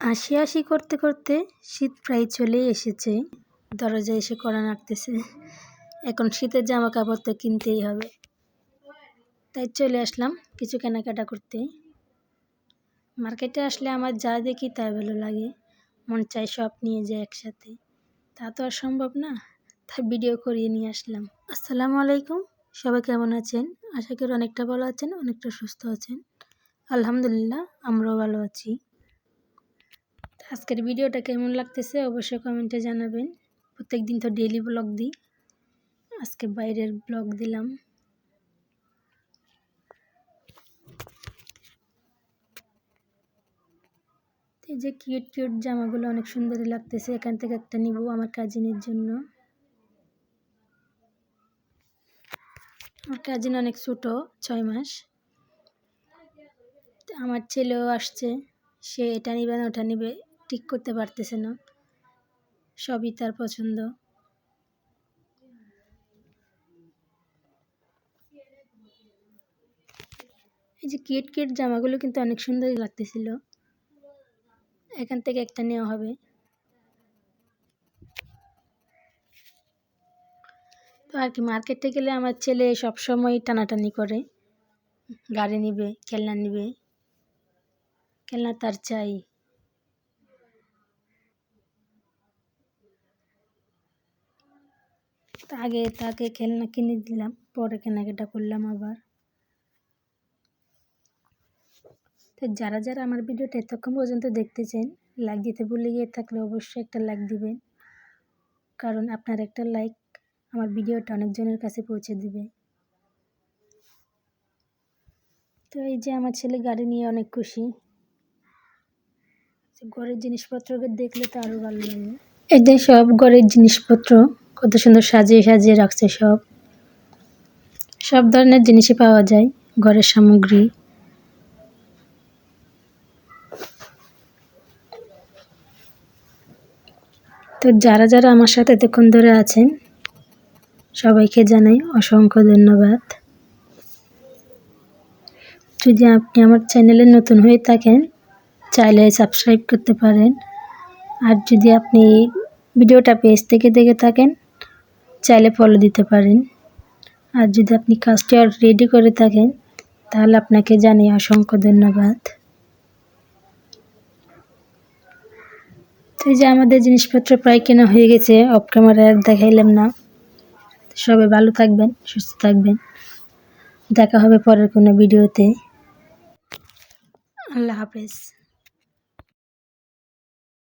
আসি আসি করতে করতে শীত প্রায় চলেই এসেছে। দরজায় এসে কড়া নাড়তেছে। এখন শীতের জামা কাপড় তো কিনতেই হবে। তাই চলে আসলাম কিছু কেনাকাটা করতে। মার্কেটে আসলে আমার যা দেখি তাই ভালো লাগে। মন চাই সব নিয়ে যায় একসাথে। তা তো আর সম্ভব না। তাই ভিডিও করিয়ে নিয়ে আসলাম। আসসালামু আলাইকুম। সবাই কেমন আছেন? আশা করি অনেকটা ভালো আছেন, অনেকটা সুস্থ আছেন। আলহামদুলিল্লাহ, আমরাও ভালো আছি। আজকের ভিডিওটা কেমন লাগতেছে অবশ্যই কমেন্টে জানাবেন। প্রত্যেক দিন তো ডেলি ব্লগ দিই। আজকে বাইরের ব্লগ দিলাম। এই যে কিউট কিউট জামাগুলো অনেক সুন্দরই লাগতেছে। এখান থেকে একটা নিব আমার কাজিনের জন্য। আমার কাজিন অনেক ছোটো, ছয় মাস। আমার ছেলেও আসছে। সে এটা নিবে না, ওটা নিবে। ঠিক করতে পারতেছে না। সবই তার পছন্দ। এই যে কিট কিট জামাগুলো কিন্তু অনেক সুন্দরই লাগতেছিল। এখান থেকে একটা নেওয়া হবে। তো আর কি, মার্কেটে গেলে আমার ছেলে সবসময় টানাটানি করে। গাড়ি নিবে, খেলনা নিবে। খেলনা তার চাই। আগে তাকে খেলনা কিনে দিলাম, পরে কেনাকাটা করলাম আবার। তো যারা যারা আমার ভিডিওটা এতক্ষণ পর্যন্ত দেখতে দেখতেছেন লাইক দিতে ভুলে গিয়ে থাকলে অবশ্যই একটা লাইক দিবেন। কারণ আপনার একটা লাইক আমার ভিডিওটা অনেকজনের কাছে পৌঁছে দিবে। তো এই যে আমার ছেলে গাড়ি নিয়ে অনেক খুশি। ঘরের জিনিসপত্রকে দেখলে তো আরও ভালো লাগে। এদের সব ঘরের জিনিসপত্র। কত সুন্দর সাজিয়ে সাজিয়ে রাখছে সব। সব ধরনের জিনিসই পাওয়া যায়, ঘরের সামগ্রী। তো যারা যারা আমার সাথে এতক্ষণ ধরে আছেন, সবাইকে জানাই অসংখ্য ধন্যবাদ। যদি আপনি আমার চ্যানেলে নতুন হয়ে থাকেন, চাইলে সাবস্ক্রাইব করতে পারেন। আর যদি আপনি ভিডিওটা পেজ থেকে দেখে থাকেন চাইলে ফলো দিতে পারেন। আর যদি আপনি কাজটি রেডি করে থাকেন, তাহলে আপনাকে জানিয়ে অসংখ্য ধন্যবাদ। তো এই যে আমাদের জিনিসপত্র প্রায় কেনা হয়ে গেছে অফ ক্যামেরা দেখাইলাম না। সবাই ভালো থাকবেন, সুস্থ থাকবেন। দেখা হবে পরের কোনো ভিডিওতে। আল্লাহ হাফেজ।